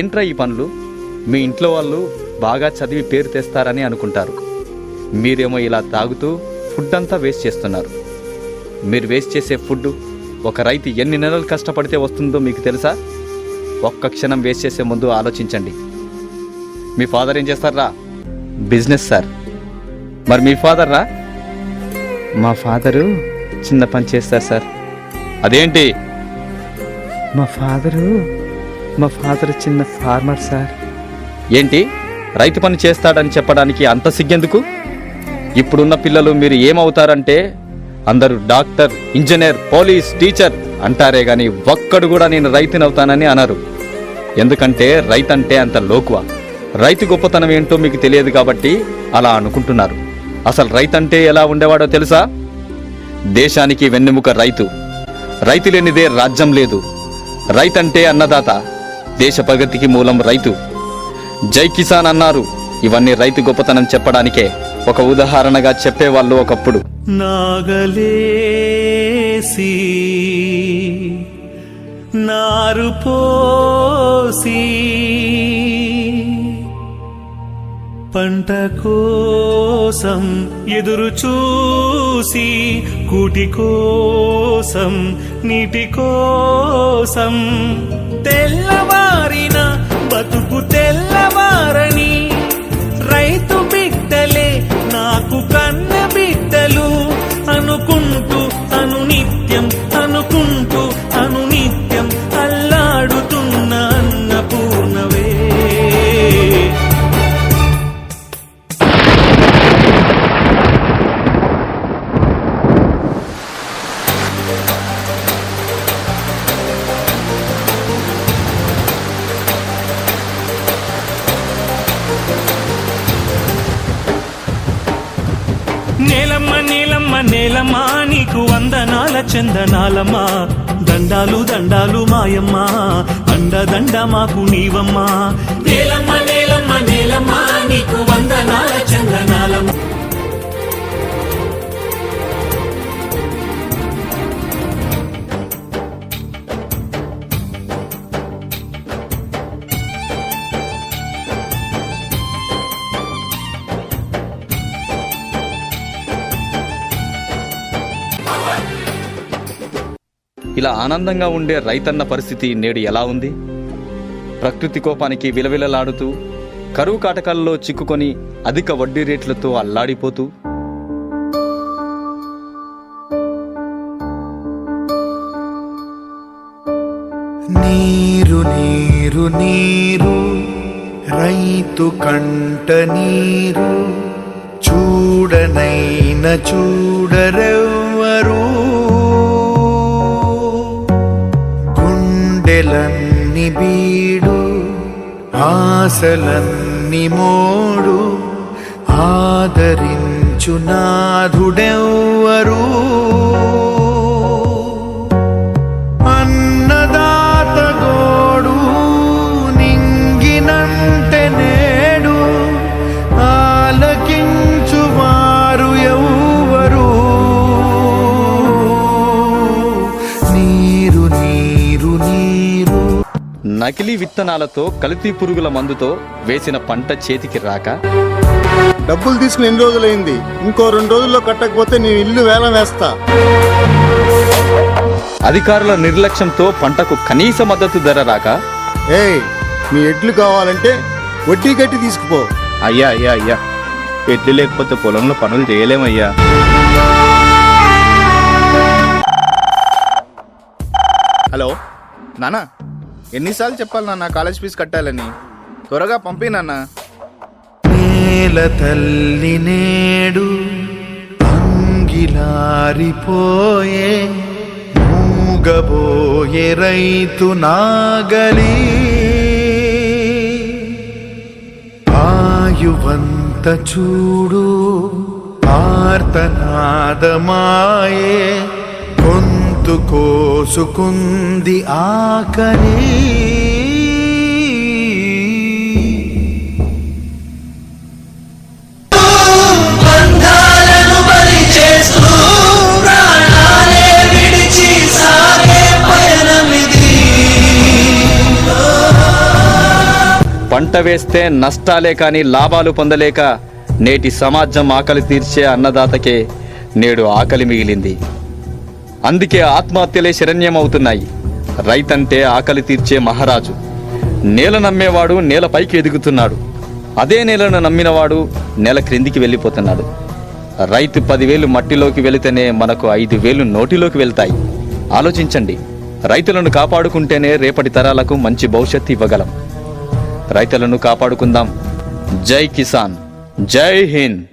ఏంట్రా ఈ పనులు? మీ ఇంట్లో వాళ్ళు బాగా చదివి పేరు తెస్తారని అనుకుంటారు. మీరేమో ఇలా తాగుతూ ఫుడ్ అంతా వేస్ట్ చేస్తున్నారు. మీరు వేస్ట్ చేసే ఫుడ్ ఒక రైతు ఎన్ని నెలలు కష్టపడితే వస్తుందో మీకు తెలుసా? ఒక్క క్షణం వేస్ట్ చేసే ముందు ఆలోచించండి. మీ ఫాదర్ ఏం చేస్తారా? Business sir. మరి మీ ఫాదర్ రా? మా ఫాదరు చిన్న పని చేస్తారు సార్. అదేంటి? మా ఫాదరు మా ఫాదర్ చిన్న ఫార్మర్ సార్. ఏంటి? రైతు పని చేస్తాడని చెప్పడానికి అంత సిగ్గెందుకు? ఇప్పుడున్న పిల్లలు మీరు ఏమవుతారంటే అందరూ డాక్టర్ ఇంజనీర్ పోలీస్ టీచర్ అంటారే గాని ఒక్కడు కూడా నేను రైతునవుతానని అనరు. ఎందుకంటే రైతు అంటే అంత లోకువ. రైతు గొప్పతనం ఏంటో మీకు తెలియదు కాబట్టి అలా అనుకుంటున్నారు. అసలు రైతు అంటే ఎలా ఉండేవాడో తెలుసా? దేశానికి వెన్నెముక రైతు. రైతు లేనిదే రాజ్యం లేదు. రైతంటే అన్నదాత. దేశ ప్రగతికి మూలం రైతు. జై కిసాన్ అన్నారు. ఇవన్నీ రైతు గొప్పతనం చెప్పడానికే ఒక ఉదాహరణగా చెప్పేవాళ్ళు ఒకప్పుడు. నాగలేసి నారు పోసి పంట కోసం ఎదురు చూసి కూటి కోసం నీటి కోసం తెల్లవారిన బతుకు తెల్లవారని రైతు నేలమ్మ నీలమ్మ నేలమ్మ నీకు వందనాల చందనాలమ్మా. దండాలు దండాలు మాయమ్మ. అండ దండ మాకు నీవమ్మా. నేలమ్మ ఇలా ఆనందంగా ఉండే రైతన్న పరిస్థితి నేడు ఎలా ఉంది? ప్రకృతి కోపానికి విలవిలలాడుతూ కరువు కాటకాల్లో చిక్కుకొని అధిక వడ్డీ రేట్లతో అల్లాడిపోతూ? నీరు నీరు నీరు రైతు కంట నీరు చూడనైన చూడరెవ్వరు ఆశలన్ని మోడు ఆదరించు నకిలీ విత్తనాలతో కల్తీ పురుగుల మందుతో వేసిన పంట చేతికి రాక? డబ్బులు తీసుకుని ఎన్ని రోజులైంది? ఇంకో రెండు రోజుల్లో కట్టకపోతే నేను ఇల్లు వేలం వేస్తా. అధికారుల నిర్లక్ష్యంతో పంటకు కనీస మద్దతు ధర రాక? ఏయ్ మీ ఎడ్లు కావాలంటే వడ్డీ కట్టి తీసుకుపో అయ్యా అయ్యా అయ్యా. ఎడ్లు లేకపోతే పొలంలో పనులు చేయలేమయ్యా. హలో నానా? ఎన్నిసార్లు చెప్పాలి నాన్న? కాలేజ్ ఫీజు కట్టాలని. త్వరగా పంపి నాన్న. నేల తల్లి నేడు అంగిలారిపోయే మూగబోయే రైతు నాగలి. ఆయువంత చూడు ఆర్తనాదమాయే గొంతు కోసుకుంది ఆకలి. పంట వేస్తే నష్టాలే కానీ లాభాలు పొందలేక నేటి సమాజం ఆకలి తీర్చే అన్నదాతకే నేడు ఆకలి మిగిలింది. అందుకే ఆత్మహత్యలే శరణ్యమవుతున్నాయి. రైతంటే ఆకలి తీర్చే మహారాజు. నేల నమ్మేవాడు నేల పైకి ఎదుగుతున్నాడు. అదే నేలను నమ్మినవాడు నేల క్రిందికి వెళ్ళిపోతున్నాడు. రైతు పదివేలు మట్టిలోకి వెళితేనే మనకు ఐదు వేలు నోటిలోకి వెళ్తాయి. ఆలోచించండి. రైతులను కాపాడుకుంటేనే రేపటి తరాలకు మంచి భవిష్యత్తు ఇవ్వగలం. రైతులను కాపాడుకుందాం. జై కిసాన్. జై హింద్.